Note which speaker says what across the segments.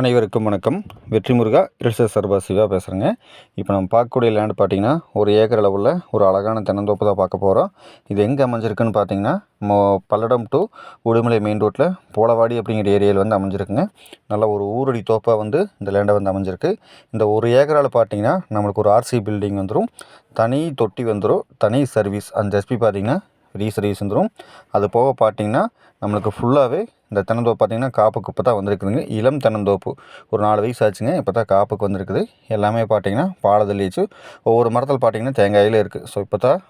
Speaker 1: அனைவருக்கும் வணக்கம். வெற்றி முருகா ரிசர் சர்பா சிவா பேசுகிறேங்க இப்போ நம்ம பார்க்கக்கூடிய லேண்ட் பார்த்தீங்கன்னா ஒரு ஏக்கர் அளவில் ஒரு அழகான தென்னந்தோப்பு தான் பார்க்க போகிறோம் இது எங்கே அமைஞ்சிருக்குன்னு பார்த்தீங்கன்னா மோ பல்லடம் டு உடுமலை மெயின் ரோட்டில் போலவாடி அப்படிங்கிற ஏரியாவில் வந்து அமைஞ்சிருக்குங்க. நல்ல ஒரு ஊரடி தோப்பாக வந்து இந்த லேண்டை வந்து அமைஞ்சிருக்கு. இந்த ஒரு ஏக்கரால் பார்த்தீங்கன்னா நம்மளுக்கு ஒரு ஆர்சி பில்டிங் வந்துடும் தனி தொட்டி வந்துடும் தனி சர்வீஸ் அந்த எஸ்பி பார்த்தீங்கன்னா ரீசர்வீஸ் சர்வீஸ் வந்துடும் அது போக பார்த்தீங்கன்னா நம்மளுக்கு ஃபுல்லாகவே இந்த தென்னந்தோப்பு பார்த்தீங்கன்னா காப்புக்கு இப்போ தான் வந்திருக்குதுங்க. இளம் தென்னந்தோப்பு. ஒரு நாலு வயசு ஆச்சுங்க இப்போ தான் காப்புக்கு வந்திருக்குது. எல்லாமே பார்த்தீங்கன்னா பாலதள்ளிச்சு ஒவ்வொரு மரத்தில் பார்த்தீங்கன்னா தேங்காயில் இருக்குது ஸோ இப்போ தான்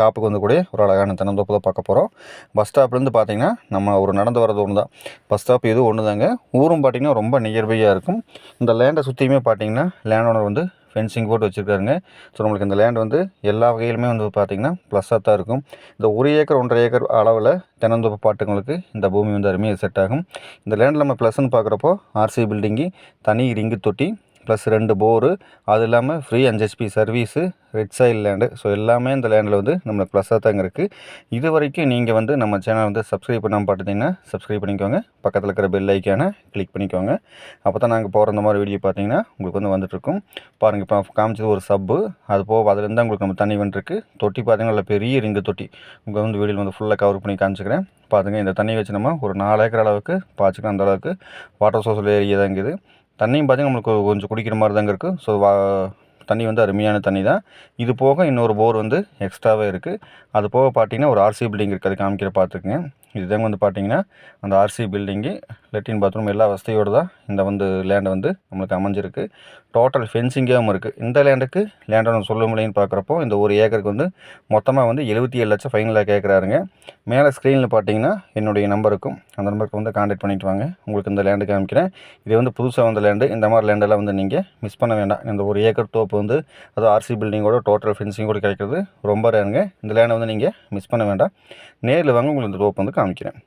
Speaker 1: காப்புக்கு காப்புக்கு வந்துக்கூடிய ஒரு அழகான தென்னந்தோப்பு தான் பார்க்க போகிறோம் பஸ் ஸ்டாப்லேருந்து பார்த்தீங்கன்னா நம்ம ஒரு நடந்து வரது ஒன்று தான். பஸ் ஸ்டாப் இது ஒன்று தாங்க ஊரும் பார்த்தீங்கன்னா ரொம்ப நியர்பையாக இருக்கும். இந்த லேண்டை சுற்றியுமே பார்த்தீங்கன்னா லேண்ட் ஓனர் வந்து ஃபென்சிங் போட்டு வச்சுருக்காருங்க. ஸோ நம்மளுக்கு இந்த லேண்ட் வந்து எல்லா வகையிலுமே வந்து பார்த்திங்கன்னா ப்ளஸ்ஸாக தான் இருக்கும். இந்த ஒரு ஏக்கர் ஒன்றரை ஏக்கர் அளவில் தென்னந்தோப்பு பாட்டுங்களுக்கு இந்த பூமி வந்து அருமையாக செட் ஆகும். இந்த லேண்டில் நம்ம ப்ளஸ்ன்னு பார்க்குறப்போ ஆர்சி பில்டிங்கு தனி ரிங்கு தொட்டி ப்ளஸ் ரெண்டு போரு அது இல்லாமல் free அஞ்செஸ்பி service red soil land so எல்லாமே இந்த லேண்டில் வந்து நம்மளுக்கு ப்ளஸ்ஸாக தாங்க இருக்குது இது வரைக்கும் நீங்கள் வந்து நம்ம சேனல் வந்து சப்ஸ்கிரைப் பண்ணாமல் பார்த்துட்டிங்கன்னா சப்ஸ்கிரைப் பண்ணிக்கோங்க. பக்கத்தில் இருக்கிற பெல் ஐக்கானை கிளிக் பண்ணிக்கோங்க. அப்போ தான் நாங்கள் போகிற இந்த மாதிரி வீடியோ பார்த்தீங்கன்னா உங்களுக்கு வந்து வந்துட்டுருக்கும் பாருங்கள் இப்போ காமிச்சது ஒரு சப்பு அது போக அதுலேருந்து உங்களுக்கு நம்ம தண்ணி வந்துருக்கு தொட்டி பார்த்தீங்கன்னா பெரிய ரிங்கு தொட்டி. உங்களுக்கு வந்து வீடியோவில் வந்து ஃபுல்லாக கவர் பண்ணி காமிச்சிக்கிறேன். பாருங்க இந்த தண்ணி வச்சு நம்ம ஒரு நாலு ஏக்கர் அளவுக்கு பாய்ச்சிக்கலாம். அந்த அளவுக்கு வாட்டர் சோர்ஸ் ஏரியா தான் இருக்குது. தண்ணியும் பார்த்தீங்கன்னா நம்மளுக்கு கொஞ்சம் குடிக்கிற மாதிரி தாங்க இருக்குது ஸோ வா தண்ணி வந்து அருமையான தண்ணி தான். இது போக இன்னொரு போர் வந்து எக்ஸ்ட்ராவே இருக்குது அது போக பார்த்தீங்கன்னா ஒரு ஆர்சி பில்டிங் இருக்குது அது காமிக்கிற பார்த்துக்குங்க இதுதாங்க வந்து பார்த்தீங்கன்னா அந்த ஆர்சி பில்டிங்கு லெட்டின் பாத்ரூம் எல்லா வசதியோடு தான் இந்த வந்து லேண்டை வந்து நம்மளுக்கு அமைஞ்சிருக்கு. டோட்டல் ஃபென்சிங்காகவும் இருக்குது இந்த லேண்டுக்கு லேண்டை சொல்ல முடியும்னு பார்க்குறப்போ இந்த ஒரு ஏக்கருக்கு வந்து மொத்தமாக வந்து எழுபத்தி ஏழு லட்சம் ஃபைனலாக கேட்குறாருங்க மேலே ஸ்க்ரீனில் பார்த்தீங்கன்னா என்னுடைய நம்பருக்கும் அந்த நம்பருக்கு வந்து காண்டாக்ட் பண்ணிட்டு வாங்க. உங்களுக்கு இந்த லேண்டு காமிக்கிறேன். இது வந்து புதுசாக வந்த லேண்டு இந்த மாதிரி லேண்டெல்லாம் வந்து நீங்கள் மிஸ் பண்ண வேண்டாம். இந்த ஒரு ஏக்கர் தோப்பு வந்து அது ஆர்சி பில்டிங்கோட டோட்டல் ஃபென்சிங்கோட கிடைக்கிறது ரொம்ப ரேருங்க இந்த லேண்டை வந்து நீங்கள் மிஸ் பண்ண வேண்டாம். நேரில் வாங்க உங்களுக்கு இந்த தோப்பு வந்து காமிக்கிறேன்